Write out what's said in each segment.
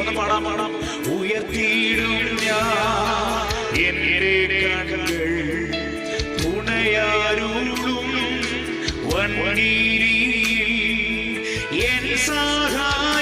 ഒന്ന് പാടാം പാടാം ഉയർത്തിയിടും ഞാൻ. എന്റെ കണ്ണുകൾ തുണയാരുളും വൻകീരി എൻ സഹായം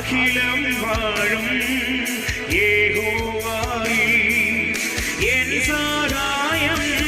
അഖിലം വാഴും യേഹോവായി. എൻ സഹായം